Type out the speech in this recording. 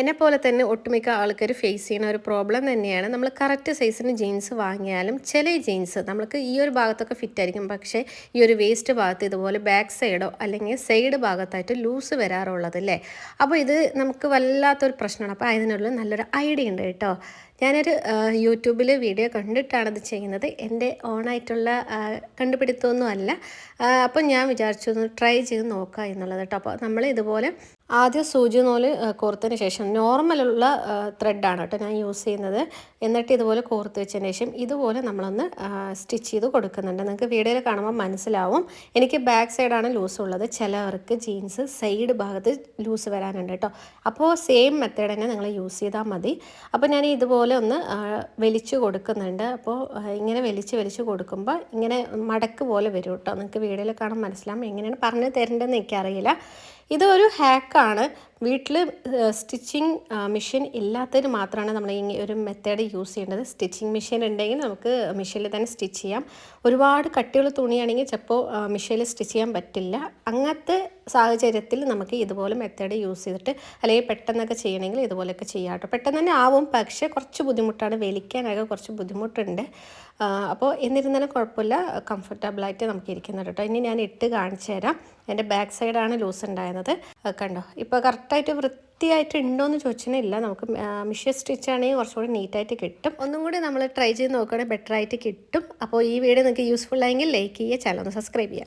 എന്നെ പോലെ തന്നെ ഒട്ടുമിക്ക ആൾക്കാർ ഫേസ് ചെയ്യുന്ന ഒരു പ്രോബ്ലം തന്നെയാണ്. നമ്മൾ കറക്റ്റ് സൈസിന് ജീൻസ് വാങ്ങിയാലും ചില ജീൻസ് നമുക്ക് ഈ ഒരു ഭാഗത്തൊക്കെ ഫിറ്റ് ആയിരിക്കും. പക്ഷേ ഈ ഒരു വേസ്റ്റ് ഭാഗത്ത് ഇതുപോലെ ബാക്ക് സൈഡോ അല്ലെങ്കിൽ സൈഡ് ഭാഗത്തായിട്ട് ലൂസ് വരാറുള്ളത് അല്ലേ അപ്പോൾ ഇത് നമുക്ക് വല്ലാത്തൊരു പ്രശ്നമാണ്. അപ്പോൾ അതിനുള്ള നല്ലൊരു ഐഡിയ ഉണ്ട് കേട്ടോ. ഞാനൊരു യൂട്യൂബിൽ വീഡിയോ കണ്ടിട്ടാണ് ഇത് ചെയ്യുന്നത്. എന്റെ ഓണായിട്ടുള്ള കണ്ടുപിടുത്തമൊന്നും അല്ല അപ്പോൾ അപ്പം ഞാൻ വിചാരിച്ചു ഒന്ന് ട്രൈ ചെയ്ത് നോക്കാം എന്നുള്ളത് കേട്ടോ. അപ്പോൾ നമ്മൾ ഇതുപോലെ ആദ്യം സൂചി നൂൽ കോർത്തതിന് ശേഷം നോർമലുള്ള ത്രെഡാണ് കേട്ടോ ഞാൻ യൂസ് ചെയ്യുന്നത്. എന്നിട്ട് ഇതുപോലെ കോർത്ത് വെച്ചതിന് ശേഷം ഇതുപോലെ നമ്മളൊന്ന് സ്റ്റിച്ച് ചെയ്ത് കൊടുക്കുന്നുണ്ട്. നിങ്ങൾക്ക് വീഡിയോയിൽ കാണുമ്പോൾ മനസ്സിലാവും. എനിക്ക് ബാക്ക് സൈഡാണ് ലൂസ് ഉള്ളത്. ചിലവർക്ക് ജീൻസ് സൈഡ് ഭാഗത്ത് ലൂസ് വരാനുണ്ട് കേട്ടോ. അപ്പോൾ സെയിം മെത്തേഡ് തന്നെ നിങ്ങൾ യൂസ് ചെയ്താൽ മതി. അപ്പോൾ ഞാൻ ഇതുപോലെ ഒന്ന് വലിച്ച് കൊടുക്കുന്നുണ്ട്. അപ്പോൾ ഇങ്ങനെ വലിച്ച് വലിച്ച് കൊടുക്കുമ്പോൾ ഇങ്ങനെ മടക്ക് പോലെ വരും കേട്ടോ. നിങ്ങൾക്ക് വീഡിയോയിൽ കാണാൻ മനസ്സിലാവും. എങ്ങനെയാണ് പറഞ്ഞു തരേണ്ടതെന്ന് എനിക്കറിയില്ല. ഇതൊരു ഹാക്കാണ് വീട്ടിൽ സ്റ്റിച്ചിങ് മെഷീൻ ഇല്ലാത്തതിന് മാത്രമാണ് നമ്മൾ ഈ ഒരു മെത്തേഡ് യൂസ് ചെയ്യേണ്ടത്. സ്റ്റിച്ചിങ് മെഷീൻ ഉണ്ടെങ്കിൽ നമുക്ക് മെഷീനിൽ തന്നെ സ്റ്റിച്ച് ചെയ്യാം. ഒരുപാട് കട്ടിയുള്ള തുണിയാണെങ്കിൽ ചിലപ്പോൾ മെഷീനിൽ സ്റ്റിച്ച് ചെയ്യാൻ പറ്റില്ല. അങ്ങനത്തെ സാഹചര്യത്തിൽ നമുക്ക് ഇതുപോലെ മെത്തേഡ് യൂസ് ചെയ്തിട്ട് അല്ലെങ്കിൽ പെട്ടെന്നൊക്കെ ചെയ്യണമെങ്കിൽ ഇതുപോലെയൊക്കെ ചെയ്യാം കേട്ടോ. പെട്ടെന്ന് തന്നെ ആവും പക്ഷേ കുറച്ച് ബുദ്ധിമുട്ടാണ്. വലിക്കാനൊക്കെ കുറച്ച് ബുദ്ധിമുട്ടുണ്ട്. അപ്പോൾ എന്നിരുന്നാലും കുഴപ്പമില്ല. കംഫർട്ടബിളായിട്ട് നമുക്ക് ഇരിക്കുന്നുണ്ട് കേട്ടോ. ഇനി ഞാൻ ഇട്ട് കാണിച്ചു തരാം. എന്റെ ബാക്ക് സൈഡാണ് ലൂസ് ഉണ്ടായിരുന്നത്. കണ്ടോ? ഇപ്പോൾ കറക്റ്റായിട്ട് വൃത്തിയായിട്ട് ഉണ്ടോ എന്ന് ചോദിച്ചിട്ടില്ല. നമുക്ക് മിഷ്യൻ സ്റ്റിച്ച് ആണെങ്കിൽ കുറച്ചുകൂടി നീറ്റായിട്ട് കിട്ടും. ഒന്നും കൂടി നമ്മൾ ട്രൈ ചെയ്ത് നോക്കുകയാണെങ്കിൽ ബെറ്റർ ആയിട്ട് കിട്ടും. അപ്പോൾ ഈ വീഡിയോ നിങ്ങൾക്ക് യൂസ്ഫുൾ ആയെങ്കിൽ ലൈക്ക് ചെയ്യുക ചാനൽ ഒന്ന് സബ്സ്ക്രൈബ് ചെയ്യുക.